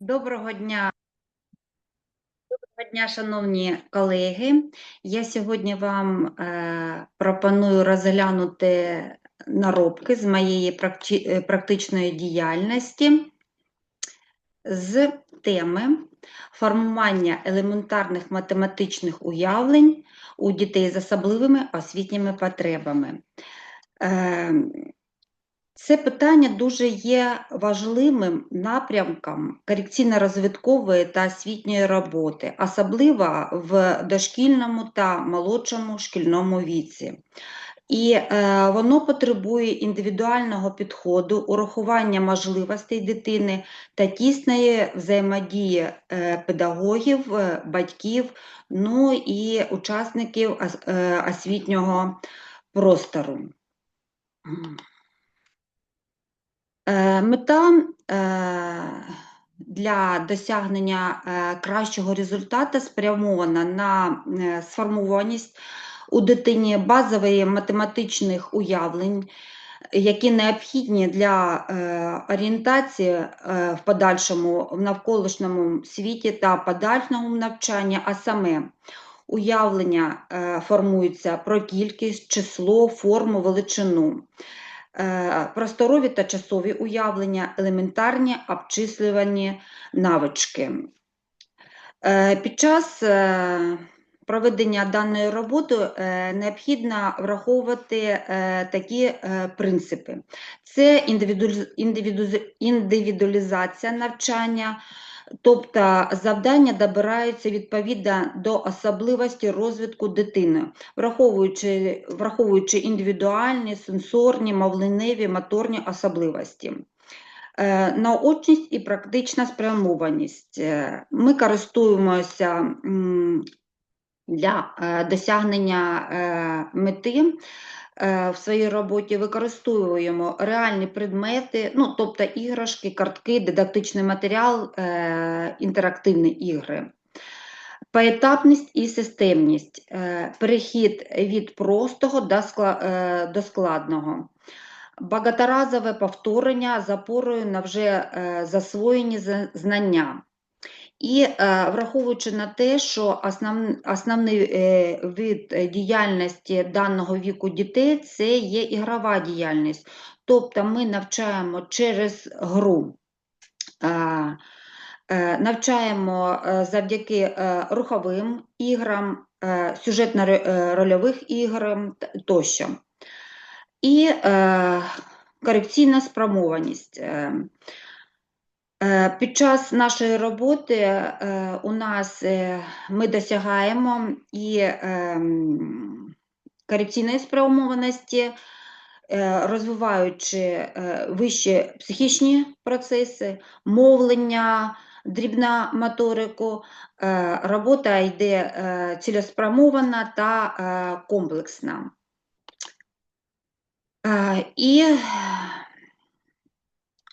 Доброго дня. Доброго дня, шановні колеги. Я сьогодні вам е, пропоную розглянути наробки з моєї практи- е, практичної діяльності з теми формування елементарних математичних уявлень у дітей з особливими освітніми потребами. Е, це питання дуже є важливим напрямком корекційно-розвиткової та освітньої роботи, особливо в дошкільному та молодшому шкільному віці. І е, воно потребує індивідуального підходу, урахування можливостей дитини та тісної взаємодії е, педагогів, е, батьків, ну і учасників е, освітнього простору. Е, Мета е, для досягнення е, кращого результату спрямована на сформованість у дитині базової математичних уявлень, які необхідні для орієнтації в подальшому в навколишньому світі та подальшому навчанні, а саме уявлення формуються про кількість, число, форму, величину. Е, Просторові та часові уявлення, елементарні обчислювані навички. Е, Під час е, проведення даної роботи необхідно враховувати такі принципи: це індивідуаліз- індивіду- індивідуалізація навчання, тобто завдання добираються відповідно до особливості розвитку дитини, враховуючи, враховуючи індивідуальні, сенсорні, мовленеві, моторні особливості. Е, Наочність і практична спрямованість. Е, Ми користуємося для е, досягнення мети в своїй роботі, використовуємо реальні предмети, ну, тобто іграшки, картки, дидактичний матеріал, е, інтерактивні ігри. Поетапність і системність, е, перехід від простого до скла- е, до складного. Багаторазове повторення з опорою на вже е, засвоєні знання. І е, враховуючи на те, що основ, основний е, вид е, діяльності даного віку дітей це є ігрова діяльність. Тобто ми навчаємо через гру. Навчаємо завдяки руховим іграм, сюжетно-рольових іграм тощо. І корекційна спрямованість. Е, Під час нашої роботи е, у нас е, ми досягаємо і ем, корекційної спрямованості, розвиваючи вищі психічні процеси, мовлення, дрібна моторику, робота йде цілеспрямована та комплексна. І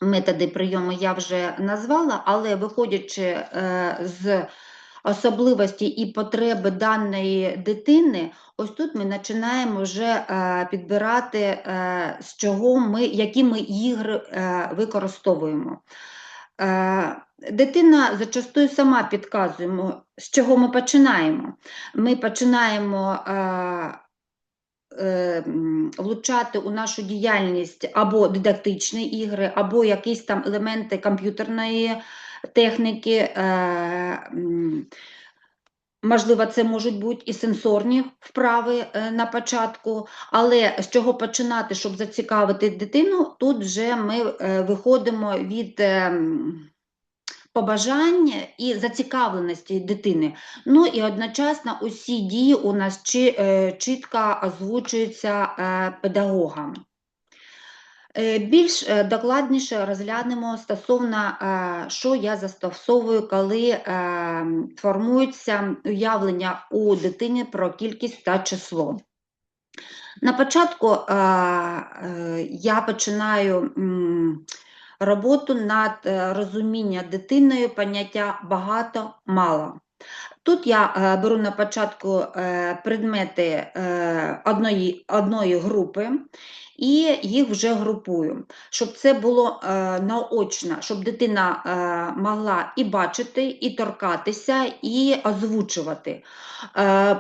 методи прийому я вже назвала, але виходячи е, з особливості і потреби даної дитини, ось тут ми починаємо вже е, підбирати, е, з чого ми, які ми ігри використовуємо. Дитина зачастую сама підказує, з чого ми починаємо. Ми починаємо влучати у нашу діяльність або дидактичні ігри, або якісь там елементи комп'ютерної техніки. е, Можливо, це можуть бути і сенсорні вправи е, на початку, але з чого починати, щоб зацікавити дитину, тут вже ми е, виходимо від побажань і зацікавленості дитини. Ну і одночасно усі дії у нас чи, е, чітко озвучуються е, педагогам. Е, Більш е, докладніше розглянемо стосовно, е, що я застосовую, коли е, формується уявлення у дитини про кількість та число. На початку я починаю роботу над розуміння дитиною поняття багато-мало. Тут я е, беру на початку е, предмети е, одної, одної групи і їх вже групую, щоб це було наочно, щоб дитина могла і бачити, і торкатися, і озвучувати.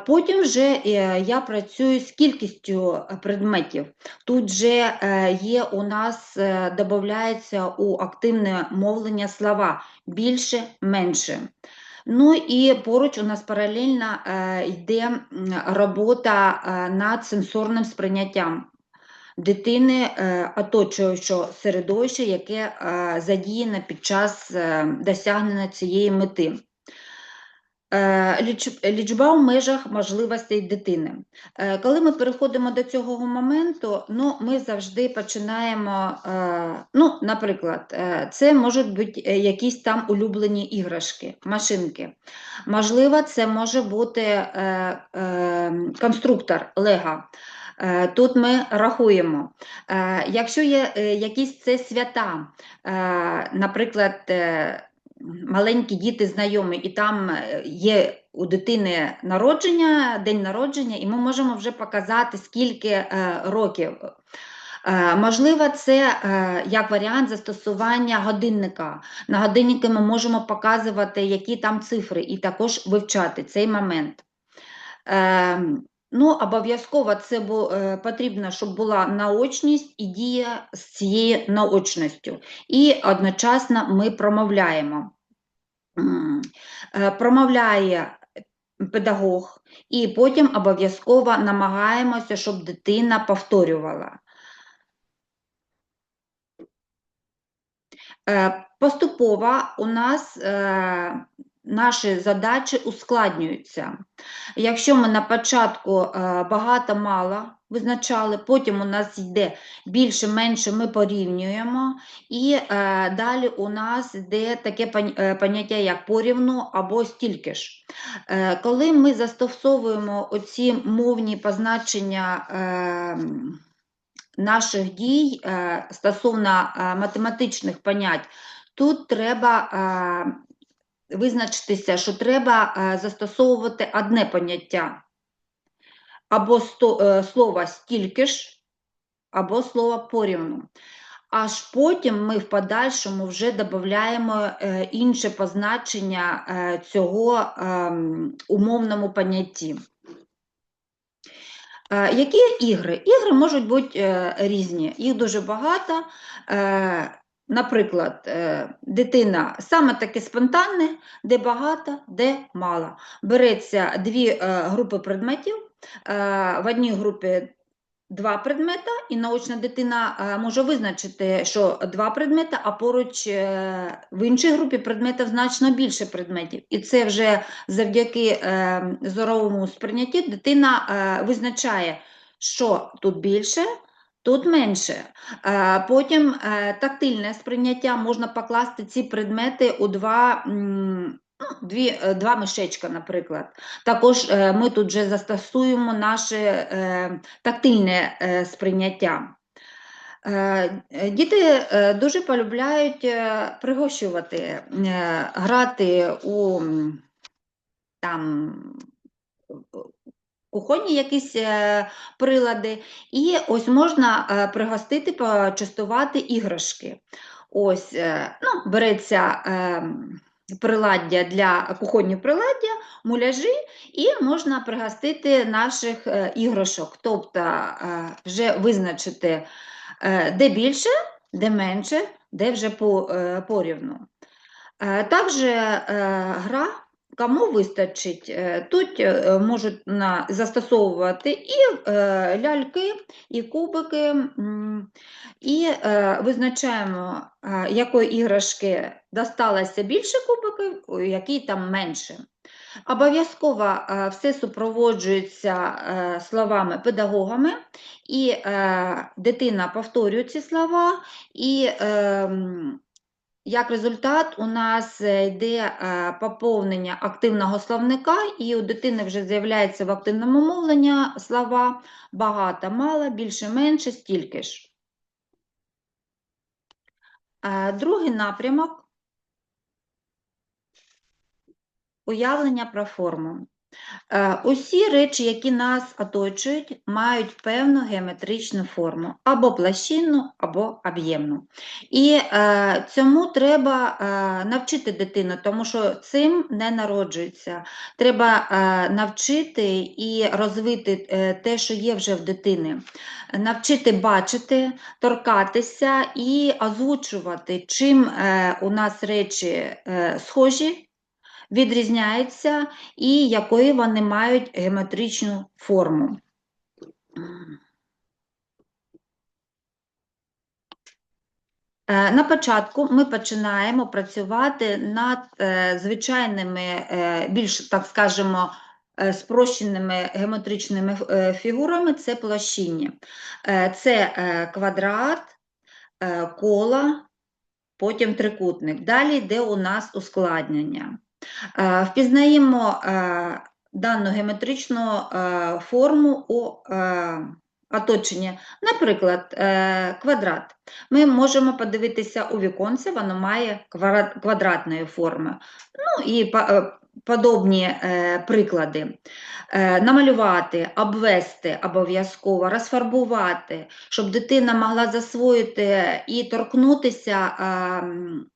Потім вже я працюю з кількістю предметів. Тут же є у нас, додається у активне мовлення слова більше, менше. Ну і поруч у нас паралельно е, йде робота е, над сенсорним сприйняттям дитини е, оточуючого середовища, яке задіяне під час досягнення цієї мети. Е, ліч- Лічба в межах можливостей дитини. Е, Коли ми переходимо до цього моменту, ну, ми завжди починаємо, е, ну, наприклад, це можуть бути якісь там улюблені іграшки, машинки. Можливо, це може бути конструктор Лего. Тут ми рахуємо. Якщо є якісь це свята, наприклад, маленькі діти знайомі, і там е, є у дитини народження, день народження, і ми можемо вже показати, скільки е, років. Е, Можливо, це як варіант застосування годинника. На годиннику ми можемо показувати, які там цифри, і також вивчати цей момент. Ну, обов'язково це е, потрібно, щоб була наочність і дія з цією наочністю. І одночасно ми промовляємо. Е, Промовляє педагог, і потім обов'язково намагаємося, щоб дитина повторювала. Е, Поступово у нас наші задачі ускладнюються. Якщо ми на початку е, багато-мало визначали, потім у нас йде більше-менше, ми порівнюємо, і е, далі у нас йде таке е, поняття, як порівну або стільки ж. Коли ми застосовуємо оці мовні позначення наших дій стосовно математичних понять, тут треба визначитися, що треба е, застосовувати одне поняття або е, слово стільки ж, або слово порівну. Аж потім ми в подальшому вже додаємо е, інше позначення цього ем, умовному понятті. Які ігри? Ігри можуть бути різні, їх дуже багато. Наприклад, е, дитина саме таке спонтанне, де багато, де мало. Береться дві е, групи предметів, е, в одній групі два предмета, і научна дитина може визначити, що два предмета, а поруч в іншій групі предметів значно більше предметів. І це вже завдяки зоровому сприйнятті дитина визначає, що тут більше, тут менше. Е, Потім е, тактильне сприйняття можна покласти ці предмети у два. ну, Дві, е, два мішечка, наприклад. Також ми тут вже застосуємо наше тактильне сприйняття. Діти дуже полюбляють пригощувати, грати у там, кухонні якісь е, прилади, і ось можна е, пригостити, почастувати іграшки. Ось, е, ну, береться приладдя для кухонні приладдя, муляжі, і можна пригостити наших іграшок, тобто вже визначити, де більше, де менше, де вже по, порівну. Також гра, кому вистачить, е, тут е, можуть застосовувати і е, ляльки, і кубики, і визначаємо, якої іграшки досталося більше кубиків, у якій там менше. Обов'язково все супроводжується словами педагогами, і дитина повторює ці слова, і ем, як результат, у нас е, йде е, поповнення активного словника, і у дитини вже з'являється в активному мовленні слова багато, мало, більше, менше, стільки ж. Е, Другий напрямок уявлення про форму. Е, Усі речі, які нас оточують, мають певну геометричну форму, або площинну, або об'ємну. І е, цьому треба е, навчити дитину, тому що цим не народжується. Треба навчити і розвити те, що є вже в дитини. Навчити бачити, торкатися і озвучувати, чим у нас речі схожі відрізняються і якої вони мають геометричну форму. Е, На початку ми починаємо працювати над е, звичайними, е, більш, так скажемо, спрощеними геометричними фігурами це площині. Це квадрат, коло, потім трикутник. Далі йде у нас ускладнення. Е, Впізнаємо е, дану геометричну е, форму у оточенні. Наприклад, квадрат. Ми можемо подивитися у віконце, воно має квадратної форми. Ну і подобні приклади. Намалювати, обвести обов'язково, розфарбувати, щоб дитина могла засвоїти і торкнутися а, м, е,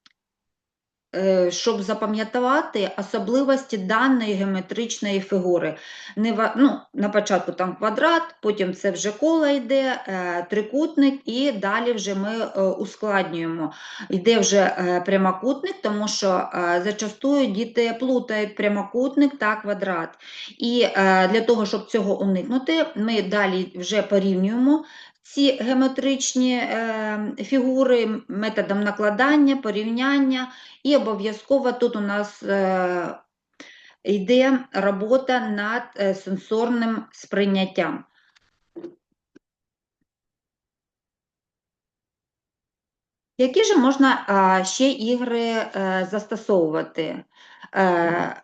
щоб запам'ятати особливості даної геометричної фігури. Не ну, на початку там квадрат, потім це вже коло йде, е, трикутник, і далі вже ми е, ускладнюємо. Йде вже е, прямокутник, тому що е, зачастую діти плутають прямокутник та квадрат. І е, для того, щоб цього уникнути, ми далі вже порівнюємо ці геометричні е, фігури методом накладання, порівняння, і обов'язково тут у нас е, йде робота над е, сенсорним сприйняттям. Які ж можна ще ігри застосовувати?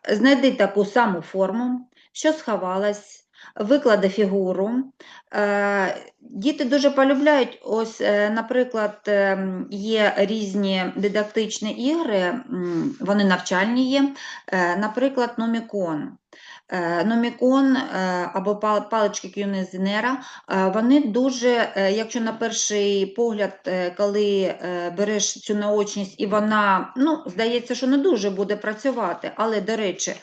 Знайди таку саму форму, що сховалась, виклади фігуру. Е, діти дуже полюбляють, ось, е, наприклад, ем, є різні дидактичні ігри, вони навчальні є, е, наприклад, номікон. Е, Номікон е, або палички Кюнезінера, е, вони дуже, е, якщо на перший погляд, е, коли е, береш цю наочність, і вона, ну, здається, що не дуже буде працювати, але, до речі, е,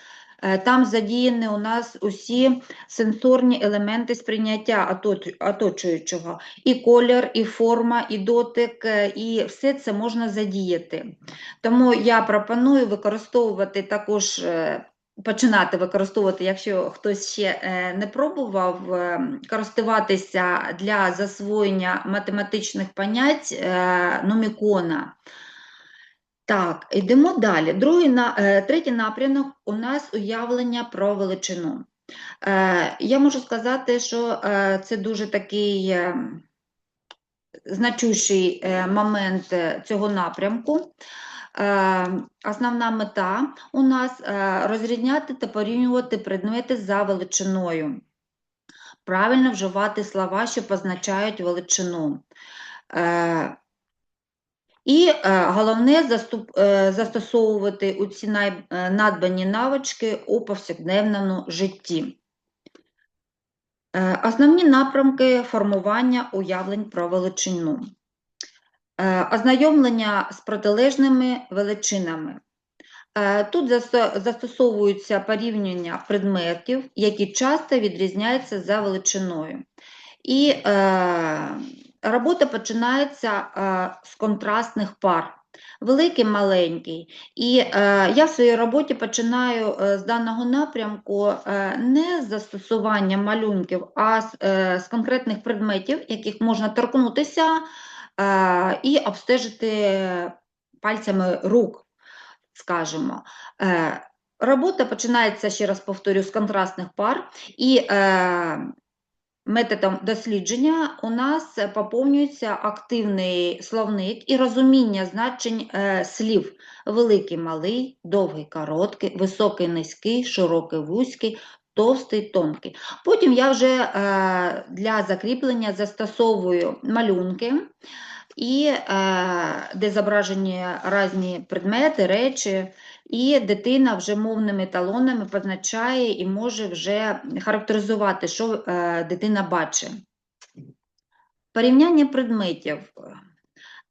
там задіяні у нас усі сенсорні елементи сприйняття оточуючого. І колір, і форма, і дотик, е, і все це можна задіяти. Тому я пропоную використовувати також е, починати використовувати, якщо хтось ще е, не пробував, е, користуватися для засвоєння математичних понять е, номікона. Так, йдемо далі. Другий, на- е, третій напрямок у нас уявлення про величину. Е, Я можу сказати, що е, це дуже такий значущий момент цього напрямку. Основна мета у нас розрізняти та порівнювати предмети за величиною, правильно вживати слова, що позначають величину. І е, головне заступ- е, застосовувати у ці е, надбані навички у повсякденному житті. Основні напрямки формування уявлень про величину. Ознайомлення з протилежними величинами. Тут застосовуються порівняння предметів, які часто відрізняються за величиною. І е, робота починається е, з контрастних пар. Великий, маленький. І е, я в своїй роботі починаю е, з даного напрямку е, не з застосування малюнків, а з, е, з конкретних предметів, яких можна торкнутися е, і обстежити пальцями рук, скажімо. Е, робота починається, ще раз повторю, з контрастних пар, і е, методом дослідження у нас поповнюється активний словник і розуміння значень е, слів великий, малий, довгий, короткий, високий, низький, широкий, вузький, товстий, тонкий. Потім я вже е, для закріплення застосовую малюнки, і, е, де зображені різні предмети, речі, і дитина вже мовними талонами позначає і може вже характеризувати, що е, дитина бачить. Порівняння предметів.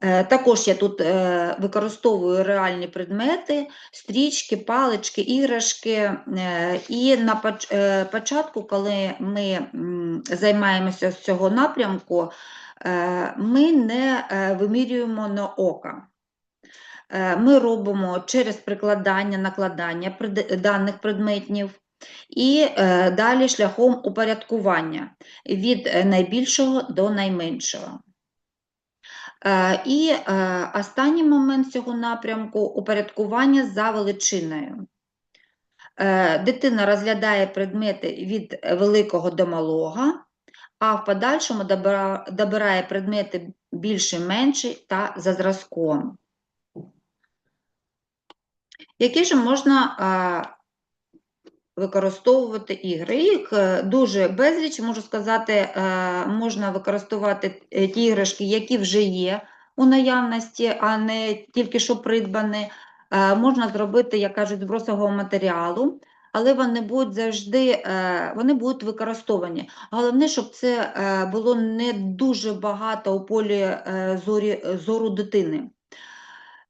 Е, Також я тут е, використовую реальні предмети, стрічки, палички, іграшки. І на початку, коли ми займаємося з цього напрямку, ми не вимірюємо на око. Е, Ми робимо через прикладання, накладання даних предметів і е, далі шляхом упорядкування від е, найбільшого до найменшого. І останній момент цього напрямку упорядкування за величиною. Дитина розглядає предмети від великого до малого, а в подальшому добирає предмети більші, менші та за зразком. Які ж можна використовувати ігри? Їх е, дуже безліч, можу сказати, е, можна використовувати е, ті іграшки, які вже є у наявності, а не тільки що придбані. Можна зробити, як кажуть, з бросового матеріалу, але вони будуть завжди вони будуть використовані. Головне, щоб це було не дуже багато у полі зорі, зору дитини.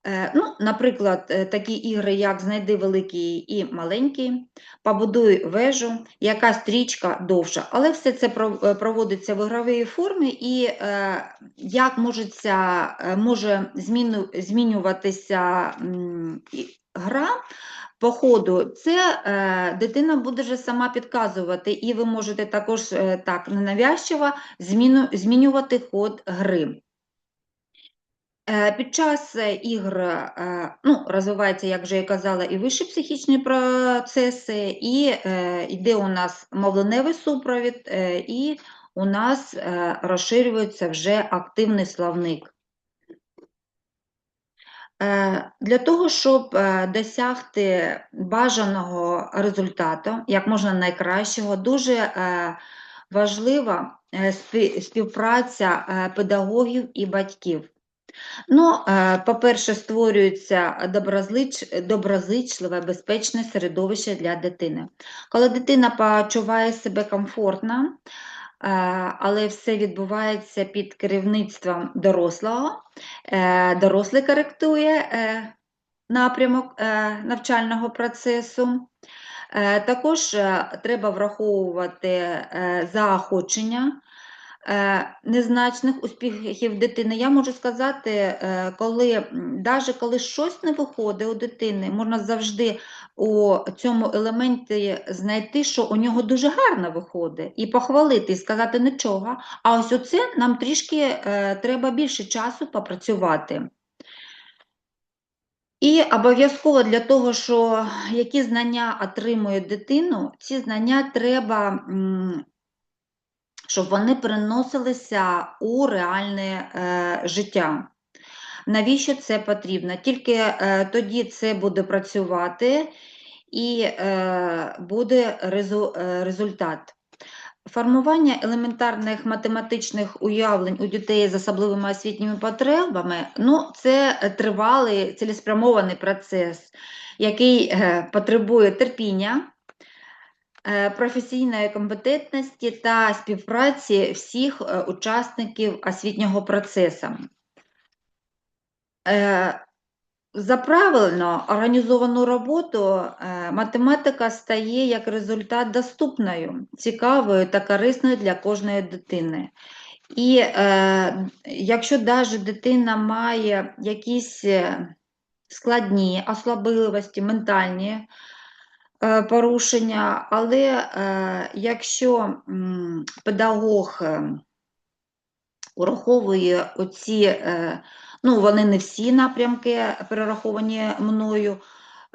Е, Ну, наприклад, е, такі ігри, як знайди великий і маленький, побудуй вежу, яка стрічка довша. Але все це е, проводиться в ігровій формі, і як може змінюватися гра по ходу, це е, дитина буде вже сама підказувати, і ви можете також е, так ненавязчиво зміну, змінювати ход гри. Е, Під час е, ігр е, ну, розвивається, як вже я казала, і вищі психічні процеси, і йде у нас мовленевий супровід, і у нас розширюється вже активний словник. Для того, щоб досягти бажаного результату, як можна найкращого, дуже важлива співпраця педагогів і батьків. Ну, е, по-перше, створюється доброзич, доброзичливе, безпечне середовище для дитини. Коли дитина почуває себе комфортно, е, але все відбувається під керівництвом дорослого, е, дорослий коректує напрямок навчального процесу. Також треба враховувати заохочення незначних успіхів дитини. Я можу сказати, е, коли навіть коли щось не виходить у дитини, можна завжди у цьому елементі знайти, що у нього дуже гарно виходить, і похвалити, і сказати нічого. А ось оце нам трішки е, треба більше часу попрацювати. І обов'язково для того, що які знання отримує дитину, ці знання треба, щоб вони переносилися у реальне е, життя. Навіщо це потрібно? Тільки е, тоді це буде працювати і е, буде резу, е, результат. Формування елементарних математичних уявлень у дітей з особливими освітніми потребами ну, це тривалий цілеспрямований процес, який е, потребує терпіння, професійної компетентності та співпраці всіх е, учасників освітнього процесу. Е, За правильно організовану роботу е, математика стає як результат доступною, цікавою та корисною для кожної дитини. І е, якщо навіть дитина має якісь е, складні особливості, ментальні е, порушення, але е, якщо педагог е, ураховує оці, е, ну вони не всі напрямки перераховані мною,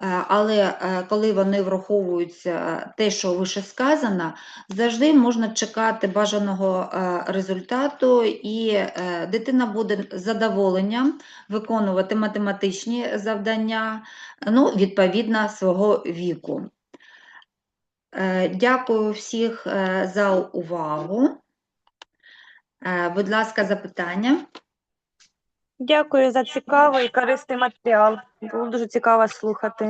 е, але е, коли вони враховуються те, що вище сказано, завжди можна чекати бажаного е, результату, і е, дитина буде з задоволенням виконувати математичні завдання, ну, відповідно свого віку. Е, Дякую всіх е, за увагу. Е, Будь ласка, запитання. Дякую за цікавий і корисний матеріал. Було дуже цікаво слухати.